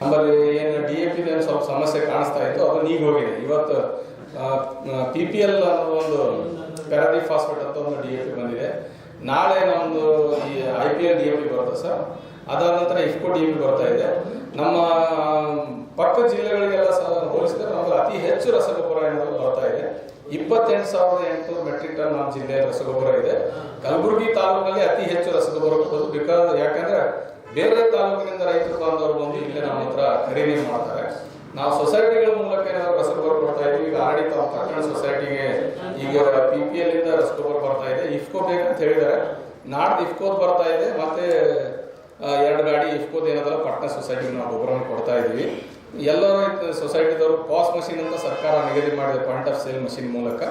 ನಮ್ಮಲ್ಲಿ ಏನು D A P ಸ್ವಲ್ಪ ಸಮಸ್ಯೆ ಕಾಣಿಸ್ತಾ ಇತ್ತು, ಅದು ಈಗ ಹೋಗಿದೆ. ಇವತ್ತು ಪಿ ಪಿ ಎಲ್ ಅನ್ನೋ ಒಂದು ಪ್ಯಾರಾಡಿ ಫಾಸ್ಫೇಟ್ ಅಂತ ಒಂದು ಡಿ ಎ ಪಿ ಬಂದಿದೆ. ನಾಳೆ ನಮ್ಮದು ಈ I P L D A P ಬರುತ್ತೆ ಸರ್. ಅದಾದ ನಂತರ ಇಫ್ಕೋ ಡಿ ಎ ಪಿ ಬರ್ತಾ ಇದೆ. ನಮ್ಮ ಪಕ್ಕ ಜಿಲ್ಲೆಗಳಿಗೆಲ್ಲ ಸಹ ಹೋಲಿಸಿದ್ರೆ ನಮ್ಮಲ್ಲಿ ಅತಿ ಹೆಚ್ಚು ರಸಗೊಬ್ಬರ ಏನಾದರೂ ಬರ್ತಾ ಇದೆ. ಇಪ್ಪತ್ತೆಂಟು ಸಾವಿರದ ಎಂಟುನೂರು ಮೆಟ್ರಿಕ್ ಟನ್ ನಮ್ಮ ಜಿಲ್ಲೆಯ ರಸಗೊಬ್ಬರ ಇದೆ. ಕಲಬುರಗಿ ತಾಲೂಕಲ್ಲಿ ಅತಿ ಹೆಚ್ಚು ರಸಗೊಬ್ಬರ ಬಿಕಾಸ್ ಯಾಕಂದ್ರೆ ಬೇರೆ ತಾಲೂಕಿನಿಂದ ರೈತರು ಬಾಂಧವರು ಬಂದು ಇಲ್ಲಿ ನಮ್ಮ ಹತ್ರ ಖರೀದಿ ಮಾಡ್ತಾರೆ. ನಾವು ಸೊಸೈಟಿಗಳ ಮೂಲಕ ಏನಾದ್ರು ರಸಗೊಬ್ಬರ ಕೊಡ್ತಾ ಇದೀವಿ ಈಗ ಆಡಳಿತ ಪಟ್ಟಣ ಸೊಸೈಟಿಗೆ ಈಗ ಪಿ ಪಿ ಎಲ್ ಇಂದ ರಸಗೊಬ್ಬರ ಬರ್ತಾ ಇದೆ. ಇಫ್ಕೋ ಬೇಕಂತ ಹೇಳಿದ್ದಾರೆ. ನಾಡ್ದು ಇಫ್ಕೋದ್ ಬರ್ತಾ ಇದೆ. ಮತ್ತೆ ಎರಡು ಗಾಡಿ ಇಫ್ಕೋದ್ ಏನಾದ್ರೂ ಪಟ್ಟಣ ಸೊಸೈಟಿಗೆ ನಾವು ಗೊಬ್ಬರವನ್ನು ಕೊಡ್ತಾ ಇದೀವಿ ಎಲ್ಲರೂ ಸೊಸೈಟಿದವರು ಪಾಸ್ ಮಷಿನ್ ಅಂತ ಸರ್ಕಾರ ನಿಗದಿ ಮಾಡಿದೆ ಪಾಯಿಂಟ್ ಆಫ್ ಸೇಲ್ ಮಷಿನ್ ಮೂಲಕ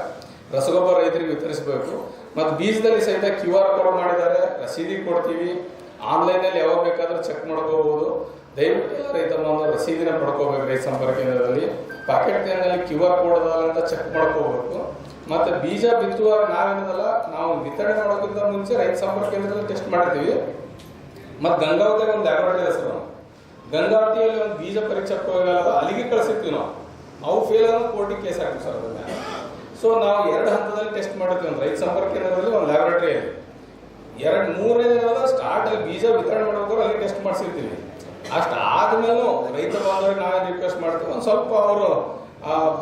ರಸಗೊಬ್ಬರ ರೈತರಿಗೆ ವಿತರಿಸಬೇಕು. ಮತ್ತು ಬೀಜದಲ್ಲಿ ಸಹಿತ ಕ್ಯೂ ಆರ್ ಕೋಡ್ ಮಾಡಿದ್ದಾರೆ. ರಸೀದಿ ಕೊಡ್ತೀವಿ. ಆನ್ಲೈನಲ್ಲಿ ಯಾವಾಗ ಬೇಕಾದರೂ ಚೆಕ್ ಮಾಡ್ಕೋಬಹುದು. ದಯವಿಟ್ಟು ರೈತ ಬಾಂಧವರು ರಸೀದಿನ ಪಡ್ಕೋಬೇಕು ರೈತ ಸಂಪರ್ಕ ಕೇಂದ್ರದಲ್ಲಿ. ಪಾಕೆಟ್ ಕೇಂದ್ರದಲ್ಲಿ ಕ್ಯೂ ಆರ್ ಕೋಡ್ ಅಂತ ಚೆಕ್ ಮಾಡ್ಕೋಬೇಕು. ಮತ್ತು ಬೀಜ ಬಿತ್ತುವಾಗ ನಾವೇನದಲ್ಲ, ನಾವು ವಿತರಣೆ ಮಾಡೋಕ್ಕಿಂತ ಮುಂಚೆ ರೈತ ಸಂಪರ್ಕ ಕೇಂದ್ರದಲ್ಲಿ ಟೆಸ್ಟ್ ಮಾಡ್ತೀವಿ ಮತ್ತು ಗಂಗಾವತಿಯಾಗ ಒಂದು ಲ್ಯಾಬೊರೇಟರಿ ಹೆಸರು ಗಂಗಾವತಿಯಲ್ಲಿ ಒಂದು ಬೀಜ ಪರೀಕ್ಷೆ ಹೋಗಲ್ಲ ಅಲ್ಲಿಗೆ ಕಳಿಸಿರ್ತೀವಿ ನಾವು. ಅವು ಫೇಲ್ ಆದ್ರೆ ಕೋರ್ಟಿಗೆ ಕೇಸ್ ಹಾಕ್ತೀವಿ ಸರ್ ಅದನ್ನ. ಸೊ ನಾವು ಎರಡು ಹಂತದಲ್ಲಿ ಟೆಸ್ಟ್ ಮಾಡಿರ್ತೀವಿ. ಒಂದು ರೈತ ಸಂಪರ್ಕ ಕೇಂದ್ರದಲ್ಲಿ, ಒಂದು ಲ್ಯಾಬೊರೇಟರಿಯಲ್ಲಿ ಎರಡು ಮೂರನೇ ದಿನದ ಸ್ಟಾರ್ಟ್ ಅಲ್ಲಿ ಬೀಜ ವಿತರಣೆ ಮಾಡ್ಬೇಕಾದ್ರೆ ಅಲ್ಲಿ ಟೆಸ್ಟ್ ಮಾಡಿಸಿರ್ತೀವಿ ಅಷ್ಟು ಆದ್ಮೇಲೂ ರೈತ ಬಾಂಧವರಿಗೆ ನಾವೇ ರಿಕ್ವೆಸ್ಟ್ ಮಾಡ್ತೀವಿ. ಒಂದು ಸ್ವಲ್ಪ ಅವರು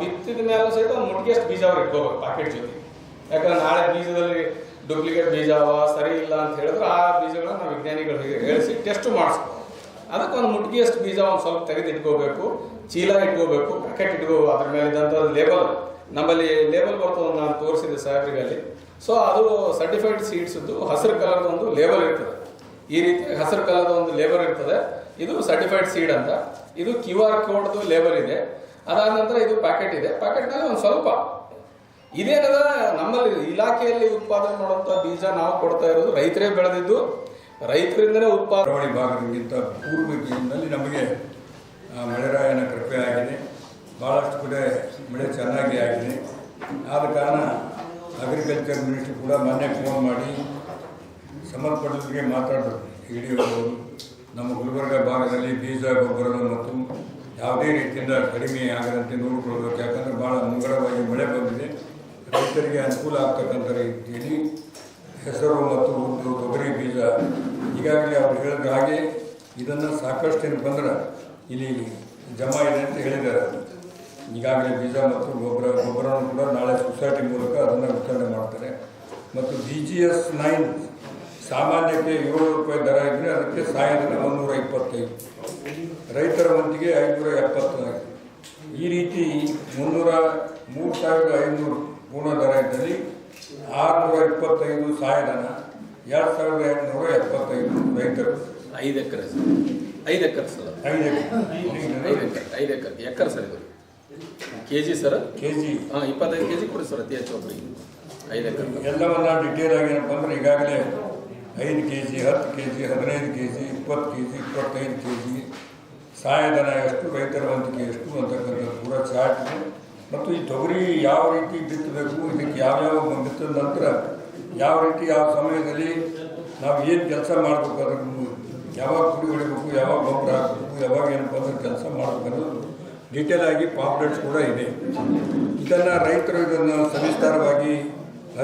ಬಿತ್ತಿದ ಮೇಲೆ ಸಹಿತ ಒಂದು ಮುಟ್ಟಿಗೆಷ್ಟು ಬೀಜ ಅವ್ರು ಇಟ್ಕೋಬೇಕು ಪಾಕೆಟ್ ಜೊತೆ. ಯಾಕಂದ್ರೆ ನಾಳೆ ಬೀಜದಲ್ಲಿ ಡೂಪ್ಲಿಕೇಟ್ ಬೀಜ ಅವ, ಸರಿ ಇಲ್ಲ ಅಂತ ಹೇಳಿದ್ರೆ ಆ ಬೀಜಗಳನ್ನ ನಾವು ವಿಜ್ಞಾನಿಗಳಿಗೆ ಹೇಳಿಸಿ ಟೆಸ್ಟ್ ಮಾಡಿಸ್ಬೇಕು ಅದಕ್ಕೆ ಒಂದು ಮುಟ್ಟಿಗೆಷ್ಟು ಬೀಜ ಒಂದು ಸ್ವಲ್ಪ ತೆಗೆದು ಇಟ್ಕೋಬೇಕು, ಚೀಲ ಇಟ್ಕೋಬೇಕು ಪ್ಯಾಕೆಟ್ ಇಟ್ಕೋಬೇಕು. ಅದ್ರ ಮೇಲೆ ಇದ್ದಂಥ ಲೇಬಲ್ ನಮ್ಮಲ್ಲಿ ಲೇಬಲ್ ಬರ್ತದೆ ನಾನು ತೋರಿಸಿದ್ದೆ ಸಾಹೇಬ್ರಿಗೆ ಅಲ್ಲಿ ಸೊ ಅದು ಸರ್ಟಿಫೈಡ್ ಸೀಡ್ಸ್ದು ಹಸಿರು ಕಲರ್ದ ಒಂದು ಲೇಬಲ್ ಇರ್ತದೆ. ಈ ರೀತಿ ಹಸಿರು ಕಲರ್ದ ಒಂದು ಲೇಬಲ್ ಇರ್ತದೆ. ಇದು ಸರ್ಟಿಫೈಡ್ ಸೀಡ್ ಅಂತ. ಇದು ಕ್ಯೂ ಆರ್ ಕೋಡ್ದು ಲೇಬಲ್ ಇದೆ. ಅದಾದ ನಂತರ ಇದು ಪ್ಯಾಕೆಟ್ ಇದೆ. ಪ್ಯಾಕೆಟ್ನಲ್ಲಿ ಒಂದು ಸ್ವಲ್ಪ. ಇದೇನದ? ನಮ್ಮಲ್ಲಿ ಇಲಾಖೆಯಲ್ಲಿ ಉತ್ಪಾದನೆ ಮಾಡುವಂಥ ಬೀಜ ನಾವು ಕೊಡ್ತಾ ಇರೋದು ರೈತರೇ ಬೆಳೆದಿದ್ದು. ರೈತರಿಂದಲೇ ಉತ್ಪಾದನೆ ಪೂರ್ವ ದಿಕ್ಕಿನಲ್ಲಿ ನಮಗೆ ಮಳೆರಾಯನ ಕೃಪೆ ಆಗಿದೆ. ಭಾಳಷ್ಟು ಕಡೆ ಮಳೆ ಚೆನ್ನಾಗಿ ಆಗಿದೆ. ಆದ ಕಾರಣ ಅಗ್ರಿಕಲ್ಚರ್ ಮಿನಿಸ್ಟ್ರಿ ಕೂಡ ಮೊನ್ನೆ ಫೋನ್ ಮಾಡಿ ಸಂಬಂಧಪಟ್ಟವರಿಗೆ ಮಾತಾಡಬೇಕು ಹಿಡಿಯೋರು ನಮ್ಮ ಗುಲ್ಬರ್ಗ ಭಾಗದಲ್ಲಿ ಬೀಜ, ಗೊಬ್ಬರ ಮತ್ತು ಯಾವುದೇ ರೀತಿಯಿಂದ ಕಡಿಮೆ ಆಗದಂತೆ ನೋಡಿಕೊಳ್ಬೇಕು ಯಾಕಂದರೆ ಭಾಳ ಮುಂಗಡವಾಗಿ ಮಳೆ ಬಂದಿದೆ. ರೈತರಿಗೆ ಅನುಕೂಲ ಆಗ್ತಕ್ಕಂಥ ರೀತಿಯಲ್ಲಿ ಹೆಸರು ಮತ್ತು ಉದ್ದು ತೊಗರಿ ಬೀಜ. ಈಗಾಗಲೇ ಅವ್ರು ಹೇಳಿದ ಹಾಗೆ ಇದನ್ನು ಸಾಕಷ್ಟು ಏನಪ್ಪ ಅಂದ್ರೆ ಇಲ್ಲಿ ಜಮಾ ಇದೆ ಅಂತ ಹೇಳಿದ್ದಾರೆ. ಈಗಾಗಲೇ ಬೀಜ ಮತ್ತು ಗೊಬ್ಬರ ಗೊಬ್ಬರವನ್ನು ಕೂಡ ನಾಳೆ ಸೊಸೈಟಿ ಮೂಲಕ ಅದನ್ನು ವಿತರಣೆ ಮಾಡ್ತಾರೆ. ಮತ್ತು ಬಿ ಜಿ ಎಸ್ ನೈನ್ ಸಾಮಾನ್ಯಕ್ಕೆ ಏಳು ರೂಪಾಯಿ ದರ ಇದ್ದರೆ ಅದಕ್ಕೆ ಸಾಯಂಕಾಲ ಮುನ್ನೂರ ಇಪ್ಪತ್ತೈದು. ರೈತರ ಮಂದಿಗೆ ಐನೂರ ಎಪ್ಪತ್ತು ಈ ರೀತಿ ಮುನ್ನೂರ ಮೂರು ಸಾವಿರದ ಐನೂರು ಪೂರ್ಣ ದರ ಇದ್ದಲ್ಲಿ ಆರುನೂರ ಇಪ್ಪತ್ತೈದು ಸಾಯಧನ ಎರಡು ಸಾವಿರದ ಎಂಟುನೂರ ಎಪ್ಪತ್ತೈದು ರೈತರು. ಐದು ಎಕರೆ ಸರ್. ಐದು ಎಕರೆ ಸರ್ ಐದು ಐದು ಎಕರೆ ಐದು ಎಕರೆ ಎಕರೆ ಸರ್ ಇದು. K G sir K G ಹಾಂ ಇಪ್ಪತ್ತೈದು ಕೆ ಜಿ ಕೊಡಿ ಸರ್ ಅತಿ ಹೆಚ್ಚು ಒಬ್ಬರಿಗೆ ಐದು ಎಕರೆ. ಎಲ್ಲವನ್ನ ಡಿಟೇಲ್ ಆಗಿ ಏನಪ್ಪ ಅಂದ್ರೆ ಈಗಾಗಲೇ ಐದು ಕೆ ಜಿ ಹತ್ತು ಕೆ ಜಿ ಹದಿನೈದು ಕೆ ಜಿ ಇಪ್ಪತ್ತು ಕೆ ಜಿ ಇಪ್ಪತ್ತೈದು ಕೆ ಜಿ ಸಹಾಯಧನ ಎಷ್ಟು ರೈತರ ಎಷ್ಟು ಅಂತಕ್ಕಂಥ ಪೂರ ಚಾರ್ಟ್ ಮತ್ತು ಈ ತೊಗರಿ ಯಾವ ರೀತಿ ಬಿತ್ತಬೇಕು ಇದಕ್ಕೆ ಯಾವ್ಯಾವ ಬಿತ್ತಿದ ನಂತರ ಯಾವ ರೀತಿ ಯಾವ ಸಮಯದಲ್ಲಿ ನಾವು ಏನು ಕೆಲಸ ಮಾಡಬೇಕು ಅದಕ್ಕೆ ಯಾವಾಗ ಕುಡಿ ಹೊಡಿಬೇಕು ಯಾವಾಗ ಗೊಬ್ಬರ ಹಾಕಬೇಕು ಯಾವಾಗ ಏನಪ್ಪ ಅಂದ್ರೆ ಕೆಲಸ ಮಾಡಬೇಕು ಡೀಟೇಲ್ ಆಗಿ ಪಾಂಪ್ಲೆಟ್ಸ್ ಕೂಡ ಇದೆ. ಇದನ್ನು ರೈತರು ಇದನ್ನು ಸವಿಸ್ತಾರವಾಗಿ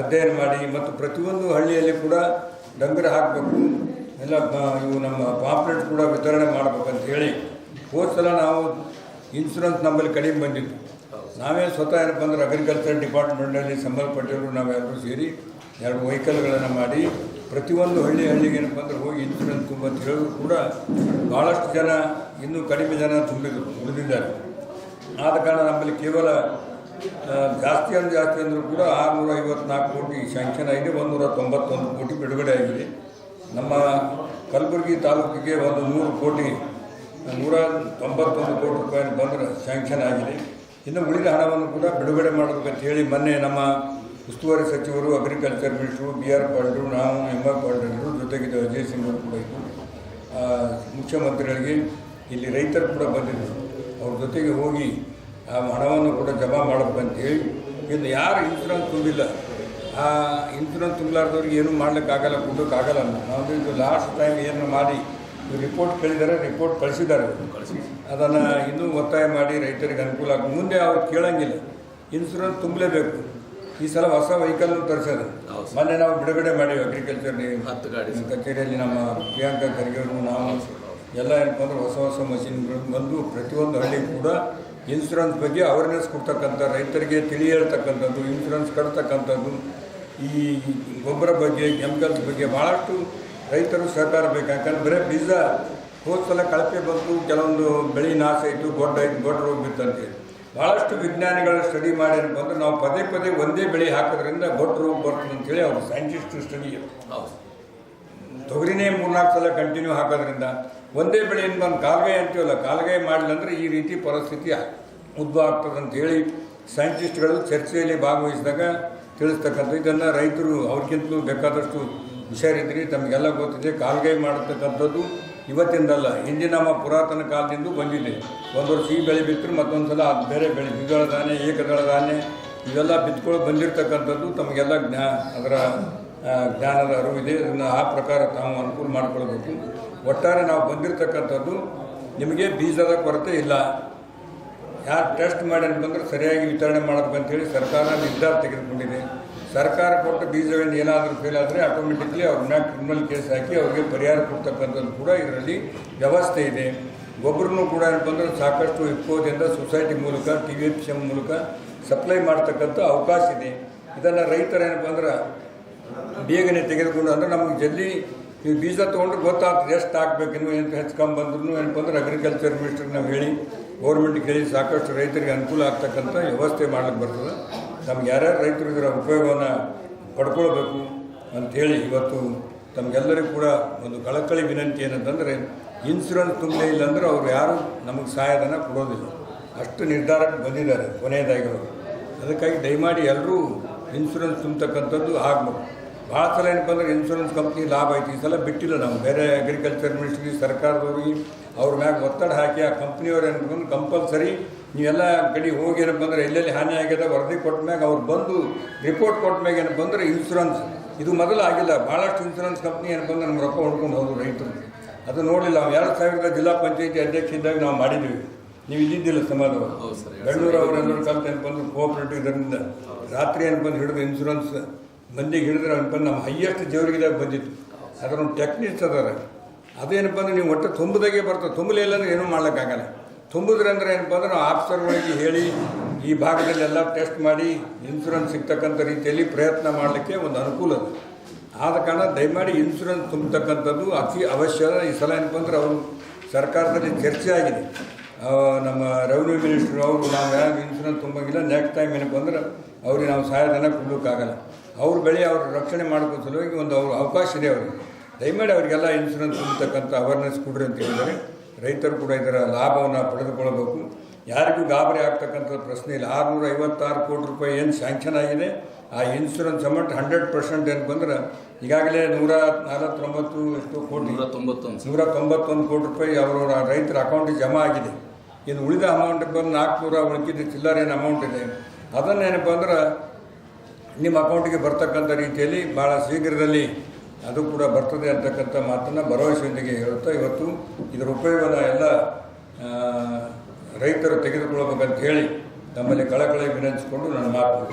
ಅಧ್ಯಯನ ಮಾಡಿ ಮತ್ತು ಪ್ರತಿಯೊಂದು ಹಳ್ಳಿಯಲ್ಲಿ ಕೂಡ ಡಂಗರ ಹಾಕಬೇಕು. ಎಲ್ಲ ಇವು ನಮ್ಮ ಪಾಂಪ್ಲೆಟ್ ಕೂಡ ವಿತರಣೆ ಮಾಡಬೇಕಂತ ಹೇಳಿ ಹೋದ ಸಲ ನಾವು ಇನ್ಶೂರೆನ್ಸ್ ನಮ್ಮಲ್ಲಿ ಕಡಿಮೆ ಬಂದಿತ್ತು. ನಾವೇ ಸ್ವತಃ ಏನಪ್ಪ ಅಂದ್ರೆ ಅಗ್ರಿಕಲ್ಚರ್ ಡಿಪಾರ್ಟ್ಮೆಂಟಲ್ಲಿ ಸಂಬಂಧಪಟ್ಟಿವರು ನಾವೆಲ್ಲರೂ ಸೇರಿ ಎರಡು ವೆಹಿಕಲ್ಗಳನ್ನು ಮಾಡಿ ಪ್ರತಿಯೊಂದು ಹಳ್ಳಿ ಹಳ್ಳಿಗೆ ಏನಪ್ಪ ಅಂದ್ರೆ ಹೋಗಿ ಇನ್ಶೂರೆನ್ಸ್ ತುಂಬ ಅಂತ ಕೂಡ ಭಾಳಷ್ಟು ಜನ ಇನ್ನೂ ಕಡಿಮೆ ಜನ ತುಂಬಿದ್ರು, ಉಳಿದಿದ್ದಾರೆ. ಆದ ಕಾರಣ ನಮ್ಮಲ್ಲಿ ಕೇವಲ ಜಾಸ್ತಿ ಅಂದ್ರೆ ಜಾಸ್ತಿ ಅಂದರೂ ಕೂಡ ಆರುನೂರ ಐವತ್ನಾಲ್ಕು ಕೋಟಿ ಶಾಂಕ್ಷನ್ ಆಗಿದೆ ಒಂದೂರ ತೊಂಬತ್ತೊಂದು ಕೋಟಿ ಬಿಡುಗಡೆ ಆಗಿದೆ. ನಮ್ಮ ಕಲಬುರಗಿ ತಾಲೂಕಿಗೆ ಒಂದು ನೂರು ಕೋಟಿ ನೂರ ತೊಂಬತ್ತೊಂದು ಕೋಟಿ ರೂಪಾಯಿ ಬಂದರೆ ಶಾಂಕ್ಷನ್ ಆಗಿದೆ. ಇನ್ನು ಉಳಿದ ಹಣವನ್ನು ಕೂಡ ಬಿಡುಗಡೆ ಮಾಡಬೇಕಂತ ಹೇಳಿ ಮೊನ್ನೆ ನಮ್ಮ ಉಸ್ತುವಾರಿ ಸಚಿವರು agriculture minister B R Patil, ನಾವು ಎಂ ಆರ್ ಪಾಟೀಲ್ರು ಜೊತೆಗಿದ್ದ ಅಜಯ್ ಸಿಂಗ್ ಅವರು ಕೂಡ ಇದ್ದರು. ಮುಖ್ಯಮಂತ್ರಿಗಳಿಗೆ ಇಲ್ಲಿ ರೈತರು ಕೂಡ ಬಂದಿದ್ದರು. ಅವ್ರ ಜೊತೆಗೆ ಹೋಗಿ ಆ ಹಣವನ್ನು ಕೂಡ ಜಮಾ ಮಾಡಬೇಕಂತೇಳಿ ಇನ್ನು ಯಾರು ಇನ್ಸೂರೆನ್ಸ್ ತುಂಬಿಲ್ಲ. ಆ ಇನ್ಸೂರೆನ್ಸ್ ತುಂಬಲಾರ್ದವ್ರಿಗೆ ಏನೂ ಮಾಡಲಿಕ್ಕಾಗಲ್ಲ ಕೊಡೋಕ್ಕಾಗಲ್ಲ ನಾವು ಇದು ಲಾಸ್ಟ್ ಟೈಮ್ ಏನು ಮಾಡಿ ರಿಪೋರ್ಟ್ ಕೇಳಿದ್ದಾರೆ ರಿಪೋರ್ಟ್ ಕಳಿಸಿದ್ದಾರೆ ಅದನ್ನು ಇನ್ನೂ ಒತ್ತಾಯ ಮಾಡಿ ರೈತರಿಗೆ ಅನುಕೂಲ ಆಗ ಮುಂದೆ ಅವ್ರು ಕೇಳಂಗಿಲ್ಲ. ಇನ್ಸೂರೆನ್ಸ್ ತುಂಬಲೇಬೇಕು. ಈ ಸಲ ಹೊಸ ವೆಹಿಕಲ್ ತರಿಸೋದು. ಮೊನ್ನೆ ನಾವು ಬಿಡುಗಡೆ ಮಾಡಿವಿ ಅಗ್ರಿಕಲ್ಚರ್ ಹತ್ತು ಗಾಡಿ. ಕಚೇರಿಯಲ್ಲಿ ನಮ್ಮ ಪ್ರಿಯಾಂಕಾ ಖರ್ಗೆ ಅವರು ನಾವು ಎಲ್ಲ ಏನಪ್ಪ ಹೊಸ ಹೊಸ ಮಷಿನ್ಗಳು ಬಂದು ಪ್ರತಿಯೊಂದು ಹಳ್ಳಿ ಕೂಡ ಇನ್ಸೂರೆನ್ಸ್ ಬಗ್ಗೆ ಅವೇರ್ನೆಸ್ ಕೊಡ್ತಕ್ಕಂಥ ರೈತರಿಗೆ ತಿಳಿ ಹೇಳ್ತಕ್ಕಂಥದ್ದು ಇನ್ಸೂರೆನ್ಸ್ ಕಟ್ತಕ್ಕಂಥದ್ದು. ಈ ಗೊಬ್ಬರ ಬಗ್ಗೆ ಕೆಮಿಕಲ್ಸ್ ಬಗ್ಗೆ ಭಾಳಷ್ಟು ರೈತರು ಸಹಕಾರ ಬೇಕು. ಯಾಕಂದ್ರೆ ಬರೀ ಬೀಜ ಹೋದ ಸಲ ಕಳಪೆ ಬಂತು ಕೆಲವೊಂದು ಬೆಳೆ ನಾಶ ಆಯಿತು ಗೊಡ್ಡ ಆಯ್ತು ಗೊಡ್ಡ ರೋಗ ಬಿತ್ತಂತೆ. ಭಾಳಷ್ಟು ವಿಜ್ಞಾನಿಗಳ ಸ್ಟಡಿ ಮಾಡಿ ಏನಪ್ಪ ನಾವು ಪದೇ ಪದೇ ಒಂದೇ ಬೆಳೆ ಹಾಕೋದ್ರಿಂದ ಗೊಡ್ಡ ರೋಗ ಬರ್ತದೆ ಅಂತೇಳಿ ಅವರು ಸೈಂಟಿಸ್ಟ್ ಸ್ಟಡಿ ಹೌದು. ತೊಗರಿನೇ ಮೂರ್ನಾಲ್ಕು ಸಲ ಕಂಟಿನ್ಯೂ ಹಾಕೋದ್ರಿಂದ ಒಂದೇ ಬೆಳೆಯಿಂದ ಬಂದು ಕಾಲುವೆ ಅಂತೀವಲ್ಲ, ಕಾಲುವೆ ಮಾಡಲಿಲ್ಲ ಅಂದರೆ ಈ ರೀತಿ ಪರಿಸ್ಥಿತಿ ಉದ್ಭವ ಆಗ್ತದೆ ಅಂತ ಹೇಳಿ ಸೈಂಟಿಸ್ಟ್ಗಳು ಚರ್ಚೆಯಲ್ಲಿ ಭಾಗವಹಿಸಿದಾಗ ತಿಳಿಸ್ತಕ್ಕಂಥ ಇದನ್ನು ರೈತರು ಅವ್ರಿಗಿಂತಲೂ ಬೇಕಾದಷ್ಟು ಹುಷಾರಿದ್ರಿ, ತಮಗೆಲ್ಲ ಗೊತ್ತಿದೆ ಕಾಲ್ಗಾಯ ಮಾಡತಕ್ಕಂಥದ್ದು ಇವತ್ತಿಂದಲ್ಲ ಹಿಂದಿನ ನಮ್ಮ ಪುರಾತನ ಕಾಲದಿಂದ ಬಂದಿದೆ. ಒಂದು ವರ್ಷ ಈ ಬೆಳೆ ಬಿತ್ತರು ಮತ್ತೊಂದು ಸಲ ಅದು ಬೇರೆ ಬೆಳೆ, ದ್ವಿದಳ ಧಾನ್ಯ, ಏಕದಳ ಧಾನ್ಯ, ಇವೆಲ್ಲ ಬಿತ್ಕೊಂಡು ಬಂದಿರತಕ್ಕಂಥದ್ದು ತಮಗೆಲ್ಲ ಜ್ಞಾ ಅದರ ಜ್ಞಾನದ ಅರಿವಿದೆ ಅದನ್ನು ಆ ಪ್ರಕಾರ ತಾವು ಅನುಕೂಲ ಮಾಡಿಕೊಳ್ಬೇಕು. ಒಟ್ಟಾರೆ ನಾವು ಬಂದಿರತಕ್ಕಂಥದ್ದು ನಿಮಗೆ ಬೀಜದ ಕೊರತೆ ಇಲ್ಲ. ಯಾರು ಟೆಸ್ಟ್ ಮಾಡಿ ಬಂದ್ರೆ ಸರಿಯಾಗಿ ವಿತರಣೆ ಮಾಡಬೇಕಂತೇಳಿ ಸರ್ಕಾರ ನಿರ್ಧಾರ ತೆಗೆದುಕೊಂಡಿದೆ. ಸರ್ಕಾರ ಕೊಟ್ಟ ಬೀಜಗಳನ್ನ ಏನಾದರೂ ಫೇಲ್ ಆದರೆ ಆಟೋಮೆಟಿಕ್ಲಿ ಅವ್ರನ್ನ ಕ್ರಿಮಿನಲ್ ಕೇಸ್ ಹಾಕಿ ಅವ್ರಿಗೆ ಪರಿಹಾರ ಕೊಡ್ತಕ್ಕಂಥದ್ದು ಕೂಡ ಇದರಲ್ಲಿ ವ್ಯವಸ್ಥೆ ಇದೆ. ಗೊಬ್ಬರನ್ನು ಕೂಡ ಅಂದ್ರೆ ಸಾಕಷ್ಟು ಇಪ್ಪೋದಿಂದ ಸೊಸೈಟಿ ಮೂಲಕ ಟಿ ವಿ ಎಫ್ ಎಂ ಮೂಲಕ ಸಪ್ಲೈ ಮಾಡ್ತಕ್ಕಂಥ ಅವಕಾಶ ಇದೆ. ಇದನ್ನು ರೈತರು ಏನಪ್ಪ ಅಂದ್ರೆ ಬೇಗನೆ ತೆಗೆದುಕೊಂಡು ಅಂದರೆ ನಮಗೆ ಜಲ್ದಿ ನೀವು ಬೀಜ ತೊಗೊಂಡ್ರೆ ಗೊತ್ತಾಗ್ತದೆ ಎಷ್ಟು ಹಾಕ್ಬೇಕು ಏನು ಏನು ಕಮ್ಮಿ ಬಂದ್ರು ಏನಪ್ಪ ಅಂದ್ರೆ ಅಗ್ರಿಕಲ್ಚರ್ ಮಿನಿಸ್ಟರ್ ನಾವು ಹೇಳಿ ಗೌರ್ಮೆಂಟ್ಗೆ ಹೇಳಿ ಸಾಕಷ್ಟು ರೈತರಿಗೆ ಅನುಕೂಲ ಆಗ್ತಕ್ಕಂಥ ವ್ಯವಸ್ಥೆ ಮಾಡ್ಲಿಕ್ಕೆ ಬರ್ತದೆ. ನಮ್ಗೆ ಯಾರ್ಯಾರು ರೈತರು ಇದರ ಉಪಯೋಗವನ್ನು ಪಡ್ಕೊಳ್ಬೇಕು ಅಂಥೇಳಿ ಇವತ್ತು ತಮಗೆಲ್ಲರಿಗೂ ಕೂಡ ಒಂದು ಕಳಕಳಿ ವಿನಂತಿ ಏನಂತಂದರೆ ಇನ್ಸೂರೆನ್ಸ್ ತುಂಬಲೇ ಇಲ್ಲ ಅಂದ್ರೆ ಅವ್ರು ಯಾರು ನಮಗೆ ಸಹಾಯಧನ ಕೊಡೋದಿಲ್ಲ. ಅಷ್ಟು ನಿರ್ಧಾರಕ್ಕೆ ಬಂದಿದ್ದಾರೆ ಕೊನೆಯದಾಗಿ ಅವರು. ಅದಕ್ಕಾಗಿ ದಯಮಾಡಿ ಎಲ್ಲರೂ ಇನ್ಸೂರೆನ್ಸ್ ತುಂಬತಕ್ಕಂಥದ್ದು ಆಗ್ಬೇಕು. ಭಾಳ ಸಲ ಏನಪ್ಪ ಅಂದ್ರೆ ಇನ್ಶೂರೆನ್ಸ್ ಕಂಪ್ನಿ ಲಾಭ ಐತಿ. ಈ ಸಲ ಬಿಟ್ಟಿಲ್ಲ ನಾವು ಬೇರೆ ಅಗ್ರಿಕಲ್ಚರ್ ಮಿನಿಸ್ಟ್ರಿ ಸರ್ಕಾರದವ್ರಿಗೆ ಅವ್ರ ಮ್ಯಾಗ ಒತ್ತಡ ಹಾಕಿ ಆ ಕಂಪ್ನಿಯವ್ರು ಏನಪ್ಪ ಅಂದ್ರೆ ಕಂಪಲ್ಸರಿ ನೀವೆಲ್ಲ ಕಡೆ ಹೋಗಿ ಏನಪ್ಪ ಅಂದ್ರೆ ಎಲ್ಲೆಲ್ಲಿ ಹಾನಿ ಆಗ್ಯದ ವರದಿ ಕೊಟ್ಟ ಮ್ಯಾಗ ಅವ್ರು ಬಂದು ರಿಪೋರ್ಟ್ ಕೊಟ್ಟ ಮ್ಯಾಗ ಏನಪ್ಪ ಅಂದ್ರೆ ಇನ್ಶೂರೆನ್ಸ್ ಇದು ಮೊದಲು ಆಗಿಲ್ಲ. ಭಾಳಷ್ಟು ಇನ್ಶೂರೆನ್ಸ್ ಕಂಪ್ನಿ ಏನಪ್ಪ ಅಂದ್ರೆ ನಮ್ಮ ರೊಕ್ಕ ಹೊಡ್ಕೊಂಡು ಹೋದ್ರು ರೈತರು. ಅದು ನೋಡಿಲ್ಲ ನಾವು ಎರಡು ಸಾವಿರದ ಜಿಲ್ಲಾ ಪಂಚಾಯತಿ ಅಧ್ಯಕ್ಷ ಇದ್ದಾಗ ನಾವು ಮಾಡಿದ್ವಿ. ನೀವು ಇದ್ದಿದ್ದಿಲ್ಲ ಸಮಾಜ ಬೆಂಗಳೂರು ಅವ್ರ ಎಲ್ಲರೂ ಕಲ್ತು ಏನಪ್ಪ ಅಂದ್ರೆ ಕೋಆಪರೇಟಿವ್ ಇದರಿಂದ ರಾತ್ರಿ ಏನಪ್ಪ ಅಂದ್ರೆ ಹಿಡಿದು ಇನ್ಶೂರೆನ್ಸ್ ಮಂದಿಗೆ ಹಿಡಿದ್ರೆ ಅಂದ್ರೆ ನಮ್ಮ ಹೈಯೆಸ್ಟ್ ಜೇವರಿಗಿದಾಗ ಬಂದಿತ್ತು. ಅದರೊಂದು ಟೆಕ್ನಿಕ್ಸ್ ಅದಾರ. ಅದೇನಪ್ಪ ಅಂದ್ರೆ ನೀವು ಒಟ್ಟು ತುಂಬದಾಗೆ ಬರ್ತದೆ ತುಂಬಲೇ ಇಲ್ಲ ಅಂದ್ರೆ ಏನೂ ಮಾಡ್ಲಿಕ್ಕಾಗಲ್ಲ. ತುಂಬಿದ್ರೆ ಅಂದ್ರೆ ಏನಪ್ಪ ಅಂದ್ರೆ ನಾವು ಆಫೀಸರ್ಗಳಿಗೆ ಹೇಳಿ, ಈ ಭಾಗದಲ್ಲೆಲ್ಲ ಟೆಸ್ಟ್ ಮಾಡಿ ಇನ್ಶೂರೆನ್ಸ್ ಸಿಗ್ತಕ್ಕಂಥ ರೀತಿಯಲ್ಲಿ ಪ್ರಯತ್ನ ಮಾಡಲಿಕ್ಕೆ ಒಂದು ಅನುಕೂಲ ಅದು. ಆದ ಕಾರಣ ದಯಮಾಡಿ ಇನ್ಶೂರೆನ್ಸ್ ತುಂಬತಕ್ಕಂಥದ್ದು ಅತಿ ಅವಶ್ಯ. ಈ ಸಲ ಏನಪ್ಪ ಅಂದ್ರೆ ಅವರು ಸರ್ಕಾರದಲ್ಲಿ ಚರ್ಚೆ ಆಗಿದೆ. ನಮ್ಮ ರೆವಿನ್ಯೂ ಮಿನಿಸ್ಟ್ರು ಅವರು, ನಾವು ಯಾರು ಇನ್ಶೂರೆನ್ಸ್ ತುಂಬಂಗಿಲ್ಲ. ನೆಕ್ಸ್ಟ್ ಟೈಮ್ ಏನಪ್ಪ ಅಂದ್ರೆ ಅವ್ರಿಗೆ ನಾವು ಸಹಾಯಧನ ಕೊಡೋಕ್ಕಾಗಲ್ಲ ಅವ್ರ ಬೆಳೆ ಅವ್ರ ರಕ್ಷಣೆ ಮಾಡ್ಕೋ ಸಲುವಾಗಿ ಒಂದು ಅವ್ರ ಅವಕಾಶ ಇದೆ ಅವ್ರಿಗೆ. ದಯಮಾಡಿ ಅವರಿಗೆಲ್ಲ ಇನ್ಶೂರೆನ್ಸ್ ಅಂತಕ್ಕಂಥ ಅವೇರ್ನೆಸ್ ಕೊಡ್ರಿ ಅಂತ ಹೇಳಿದರೆ ರೈತರು ಕೂಡ ಇದರ ಲಾಭವನ್ನು ಪಡೆದುಕೊಳ್ಳಬೇಕು. ಯಾರಿಗೂ ಗಾಬರಿ ಆಗ್ತಕ್ಕಂಥ ಪ್ರಶ್ನೆ ಇಲ್ಲ. ಆರುನೂರ ಐವತ್ತಾರು ಕೋಟಿ ರೂಪಾಯಿ ಏನು ಸ್ಯಾಂಕ್ಷನ್ ಆಗಿದೆ? ಆ ಇನ್ಶೂರೆನ್ಸ್ ಅಮೌಂಟ್ ಹಂಡ್ರೆಡ್ ಪರ್ಸೆಂಟ್ ಏನು ಬಂದ್ರೆ ಈಗಾಗಲೇ ನೂರ ನಲವತ್ತೊಂಬತ್ತು ಎಷ್ಟು ಕೋಟಿ. ನೂರ ತೊಂಬತ್ತೊಂದು ನೂರ ತೊಂಬತ್ತೊಂದು ಕೋಟಿ ರೂಪಾಯಿ ಅವರವರ ರೈತರ ಅಕೌಂಟಿಗೆ ಜಮಾ ಆಗಿದೆ. ಇನ್ನು ಉಳಿದ ಅಮೌಂಟ್ ಬಂದು ನಾಲ್ಕುನೂರ ಉಳಿಕಿದ್ದು ಚಿಲ್ಲರೆ ಏನು ಅಮೌಂಟ್ ಇದೆ. ಅದನ್ನೇನಪ್ಪ ಅಂದ್ರೆ ನಿಮ್ಮ ಅಕೌಂಟಿಗೆ ಬರ್ತಕ್ಕಂಥ ರೀತಿಯಲ್ಲಿ ಭಾಳ ಶೀಘ್ರದಲ್ಲಿ ಅದು ಕೂಡ ಬರ್ತದೆ ಅಂತಕ್ಕಂಥ ಮಾತನ್ನು ಭರವಸೆಯೊಂದಿಗೆ ಹೇಳುತ್ತಾ ಇವತ್ತು ಇದರ ಉಪಯೋಗನ ಎಲ್ಲ ರೈತರು ತೆಗೆದುಕೊಳ್ಳಬೇಕಂತ ಹೇಳಿ ನಮ್ಮಲ್ಲಿ ಕಳಕಳಿ ವಿನಂತಿಸಿಕೊಂಡು ನನ್ನ ಮಾತು.